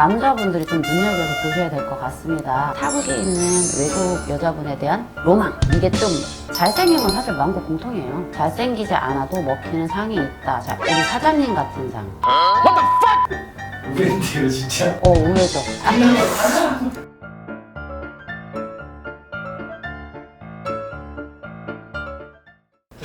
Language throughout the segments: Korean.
남자분들이 좀 눈여겨서 보셔야 될 것 같습니다. 타국에 있는 외국 여자분에 대한 로망. 이게 좀 잘생긴 건 사실 많고 공통이에요. 잘생기지 않아도 먹히는 상이 있다. 자, 우리 사장님 같은 상. 우회인데요 진짜 어, 의외죠. 선생님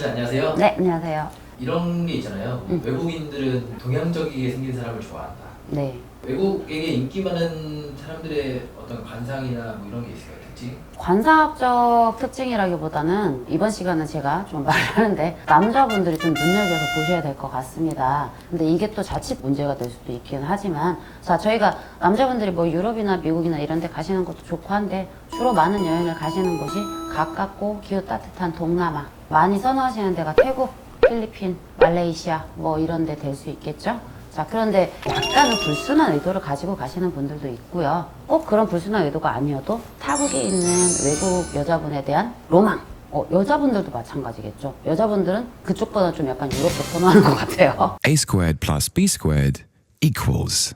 안녕하세요 네, 안녕하세요. 이런 게 있잖아요 음. 외국인들은 동양적이게 생긴 사람을 좋아한다 네. 외국에게 인기 많은 사람들의 어떤 관상이나 뭐 이런 게 있어요 특징? 관상학적 특징이라기보다는 이번 시간은 제가 좀 말을 하는데 남자분들이 좀 눈여겨서 보셔야 될 것 같습니다. 근데 이게 또 자칫 문제가 될 수도 있긴 하지만 자 저희가 남자분들이 뭐 유럽이나 미국이나 이런 데 가시는 것도 좋고 한데 주로 많은 여행을 가시는 곳이 가깝고 기후 따뜻한 동남아 많이 선호하시는 데가 태국, 필리핀, 말레이시아 뭐 이런 데 될 수 있겠죠? 자, 그런데 약간은 불순한 의도를 가지고 가시는 분들도 있고요. 꼭 그런 불순한 의도가 아니어도 타국에 있는 외국 여자분에 대한 로망. 어, 여자분들도 마찬가지겠죠. 여자분들은 그쪽보다 좀 약간 유럽 쪽 선호하는 것 같아요. a squared plus b squared equals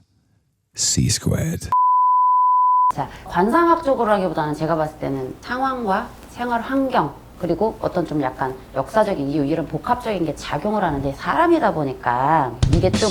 c squared. 자, 관상학적으로 하기보다는 제가 봤을 때는 상황과 생활 환경, 그리고 어떤 좀 약간 역사적인 이유, 이런 복합적인 게 작용을 하는데 사람이다 보니까 이게 좀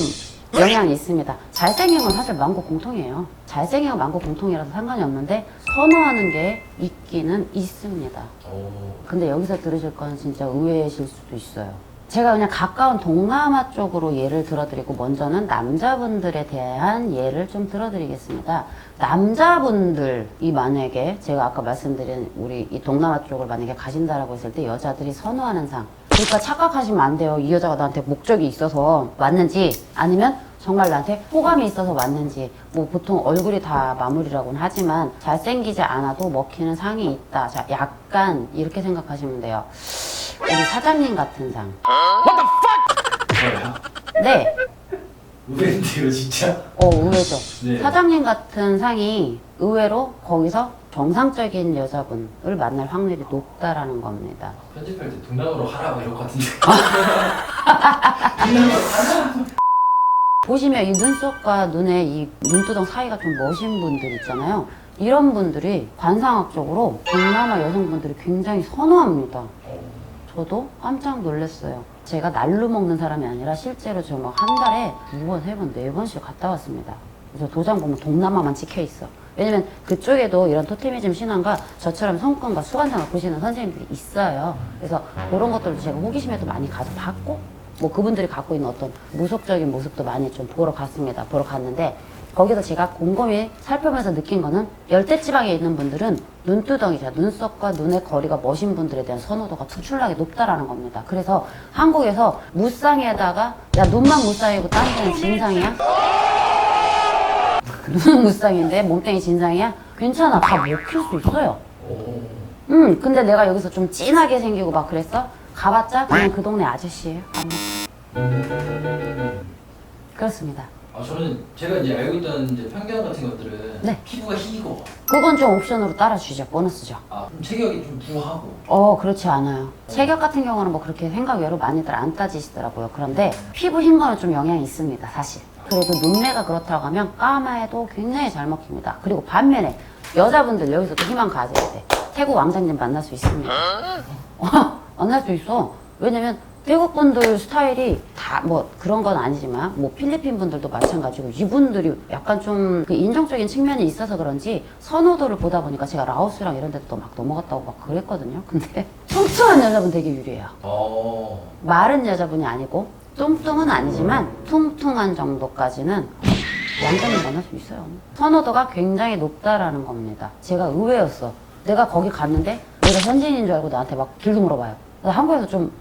영향이 있습니다. 잘생긴 건 사실 많고 공통이에요. 잘생긴 건 많고 공통이라서 상관이 없는데 선호하는 게 있기는 있습니다. 오 근데 여기서 들으실 건 진짜 의외이실 수도 있어요. 제가 그냥 가까운 동남아 쪽으로 예를 들어드리고 먼저는 남자분들에 대한 예를 좀 들어드리겠습니다. 남자분들이 만약에 제가 아까 말씀드린 우리 이 동남아 쪽을 만약에 가신다라고 했을 때 여자들이 선호하는 상. 그러니까 착각하시면 안 돼요. 이 여자가 나한테 목적이 있어서 왔는지 아니면 정말 나한테 호감이 있어서 왔는지 뭐 보통 얼굴이 다 마무리라고는 하지만 잘생기지 않아도 먹히는 상이 있다. 자, 약간 이렇게 생각하시면 돼요. 우리 사장님 같은 상. 네. 우회인데요 진짜 어, 의외죠. 네. 사장님 같은 상이 의외로 거기서 정상적인 여자분을 만날 확률이 높다라는 겁니다. 편집할 때 동남아로 하라 막 이럴 것 같은데 보시면 이 눈썹과 눈의 이 눈두덩 사이가 좀 멋인 분들 있잖아요. 이런 분들이 관상학적으로 동남아 여성분들이 굉장히 선호합니다. 저도 깜짝 놀랐어요. 제가 날로 먹는 사람이 아니라 실제로 저 막 한 달에 두 번, 세 번, 네 번씩 갔다 왔습니다. 그래서 도장 보면 동남아만 찍혀 있어. 왜냐면 그쪽에도 이런 토테미즘 신앙과 저처럼 성권과 수관상을 보시는 선생님들이 있어요. 그래서 그런 것들도 제가 호기심에도 많이 가서 봤고, 뭐 그분들이 갖고 있는 어떤 무속적인 모습도 많이 좀 보러 갔습니다. 보러 갔는데, 거기서 제가 곰곰이 살펴보면서 느낀 거는 열대지방에 있는 분들은 눈두덩이죠. 눈썹과 눈의 거리가 멋인 분들에 대한 선호도가 투출나게 높다라는 겁니다. 그래서 한국에서 무쌍에다가 야 눈만 무쌍이고 딴 데는 진상이야? 눈은 무쌍인데 몸뚱이 진상이야? 괜찮아. 다 먹힐 수 있어요. 오 음, 근데 내가 여기서 좀 진하게 생기고 막 그랬어? 가봤자 그냥 그 동네 아저씨예요. 그렇습니다. 아 저는 제가 이제 알고 있던 이제 편견 같은 것들은 네. 피부가 희고 그건 좀 옵션으로 따라주죠. 보너스죠. 아좀 체격이 좀 부하고 어, 그렇지 않아요. 체격 같은 경우는 뭐 그렇게 생각 외로 많이들 안 따지시더라고요. 그런데 피부 흰 거는 좀 영향이 있습니다, 사실. 그래도 눈매가 그렇다고 하면 까마에도 굉장히 잘 먹힙니다. 그리고 반면에 여자분들 여기서도 희망 가질 때 태국 왕자님 만날 수 있습니다. 어, 만날 수 있어. 왜냐면 태국 분들 스타일이 다 뭐 그런 건 아니지만 뭐 필리핀 분들도 마찬가지고 이분들이 약간 좀 그 인종적인 측면이 있어서 그런지 선호도를 보다 보니까 제가 라오스랑 이런 데도 막 넘어갔다고 막 그랬거든요. 근데 뚱뚱한 여자분 되게 유리해요. 어 마른 여자분이 아니고 뚱뚱은 아니지만 퉁퉁한 정도까지는 완전히 만날 수 있어요. 선호도가 굉장히 높다라는 겁니다. 제가 의외였어. 내가 거기 갔는데 내가 현지인인 줄 알고 나한테 막 길도 물어봐요. 그래서 한국에서 좀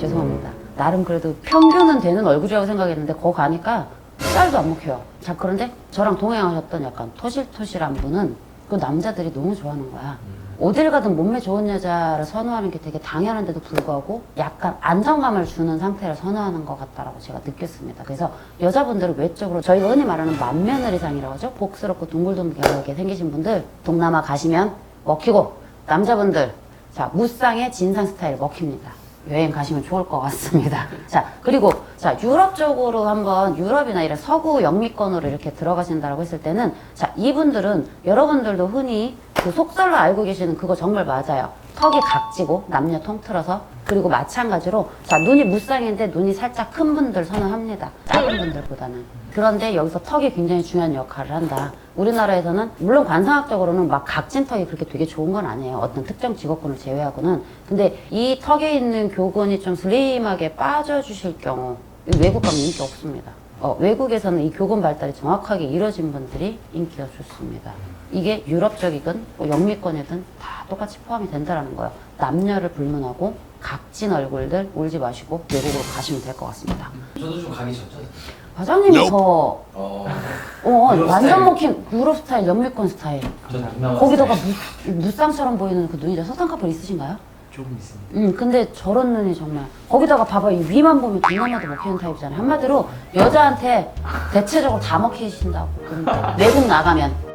죄송합니다. 나름 그래도 평균은 되는 얼굴이라고 생각했는데 거기 가니까 쌀도 안 먹혀요. 자 그런데 저랑 동행하셨던 약간 토실토실한 분은 그 남자들이 너무 좋아하는 거야. 어딜 가든 몸매 좋은 여자를 선호하는 게 되게 당연한데도 불구하고 약간 안정감을 주는 상태를 선호하는 것 같다라고 제가 느꼈습니다. 그래서 여자분들은 외적으로 저희가 흔히 말하는 만며느리상이라고 하죠. 복스럽고 둥글둥글하게 생기신 분들 동남아 가시면 먹히고 남자분들 자 무쌍의 진상 스타일 먹힙니다. 여행 가시면 좋을 것 같습니다. 자, 그리고 자, 유럽 쪽으로 한번 유럽이나 이런 서구 영미권으로 이렇게 들어가신다고 했을 때는 자, 이분들은 여러분들도 흔히 그 속설로 알고 계시는 그거 정말 맞아요. 턱이 각지고 남녀 통틀어서 그리고 마찬가지로 자 눈이 무쌍인데 눈이 살짝 큰 분들 선호합니다. 작은 분들보다는 그런데 여기서 턱이 굉장히 중요한 역할을 한다. 우리나라에서는 물론 관상학적으로는 막 각진 턱이 그렇게 되게 좋은 건 아니에요. 어떤 특정 직업군을 제외하고는 근데 이 턱에 있는 교근이 좀 슬림하게 빠져주실 경우 외국 가면 인기 없습니다. 어, 외국에서는 이 교근 발달이 정확하게 이루어진 분들이 인기가 좋습니다. 이게 유럽적이든 뭐 영미권이든 다 똑같이 포함이 된다는 거예요. 남녀를 불문하고 각진 얼굴들 울지 마시고 외국으로 가시면 될 것 같습니다. 저도 좀 가기 좋죠. 과장님이 더 어, 어, 유럽 완전 스타일. 먹힌 유럽 스타일, 영미권 스타일. 동남아 거기다가 스타일 무, 무쌍처럼 보이는 그 눈이죠. 서상카풀 있으신가요? 조금 있습니다. 음, 근데 저런 눈이 정말 거기다가 봐봐 이 위만 보면 동남아도 먹히는 타입이잖아요. 한마디로 여자한테 대체적으로 다 먹히신다고. 외국 나가면